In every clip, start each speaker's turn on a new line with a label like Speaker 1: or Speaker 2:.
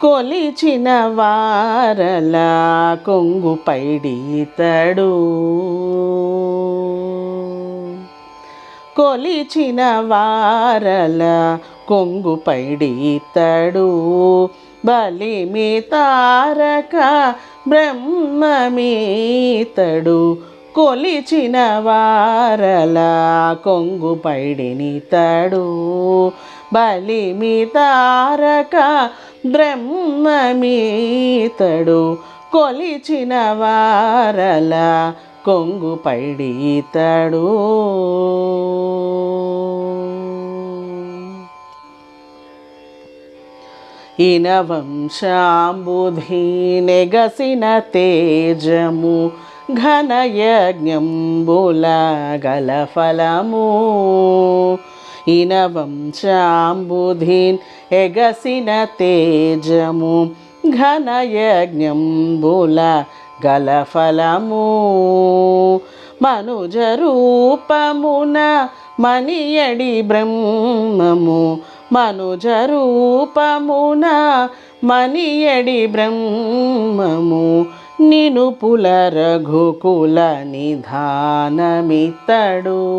Speaker 1: కొలిచిన వారల కొంగు పైడితడు. కొలిచిన వారల కొంగు పైడితడు. బలిమి తారక బ్రహ్మమీతడు. కొలిచిన వారల కొంగు పైడినితడు బలిమి తారక బ్రహ్మమీతడు కొలిచిన వారల కొంగు పైడితడు. ఇనవంశాంబుధీనెగసిన నెగసిన తేజము ఘనయజ్ఞంబుల గల ఫలము ఇన వంశాంబుధిన్ ఎగసిన తేజము ఘనయజ్ఞంబుల గలఫలము. ఫలము మనుజ రూపమున మణియడి బ్రహ్మము. మనుజ రూపమున మణియడి బ్రహ్మము. నినుపుల రఘుకుల నిధానమితడు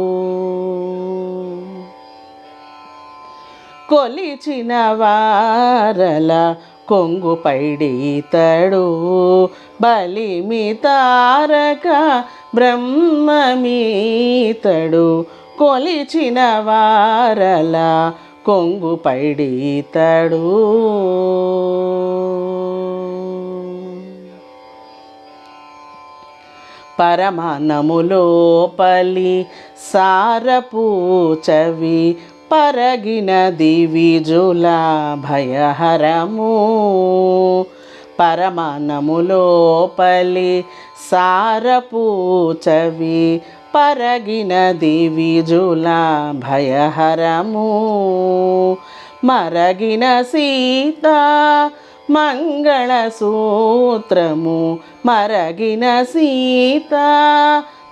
Speaker 1: కొలిచిన వారల కొంగు పైడితడు. బలిమి తారక బ్రహ్మమీతడు. కొలిచిన వారల కొంగు పైడితడు. పరమానములోపలి సారపూచవి పరగిన దివిజుల భయహరము. పరమానములోపలి సారపూచవి పరగిన దివిజుల భయహరము. మరగిన సీత మంగళసూత్రము. మరగిన సీత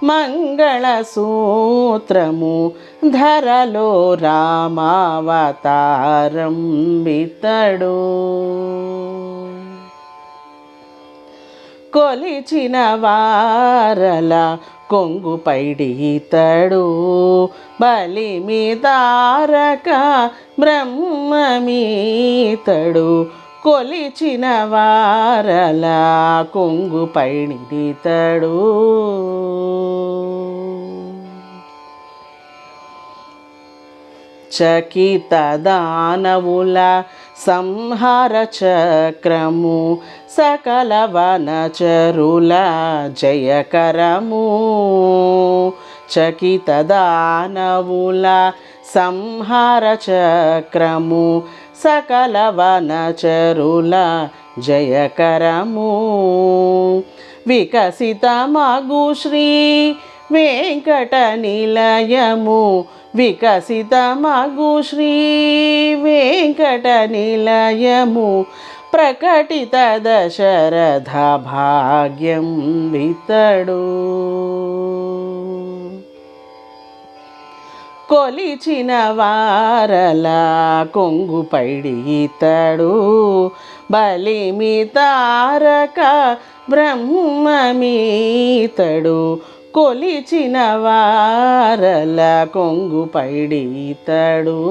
Speaker 1: మంగళసూత్రము ధరలో రామావతారం వితడు కొలిచిన వారల కొంగు పైడితడు. బలిమి తారక బ్రహ్మమీతడు. కొలిచిన వారల కొంగు పైడితడు చకిత దానవుల సంహార చక్రము సకల వనచరుల జయకరము. చకిత దానవుల సంహార చక్రము సకల వనచరుల జయకరము. వికసిత మగు శ్రీ వెంకట నిలయము. వికసిత మగు శ్రీ వెంకట నిలయము. ప్రకటిత దశరథ భాగ్యం వితడు. కొలిచిన వారల కొంగు పైడితడు. బలిమి తారక బ్రహ్మమీతడు. కొలిచిన వారల కొంగు పైడితడు.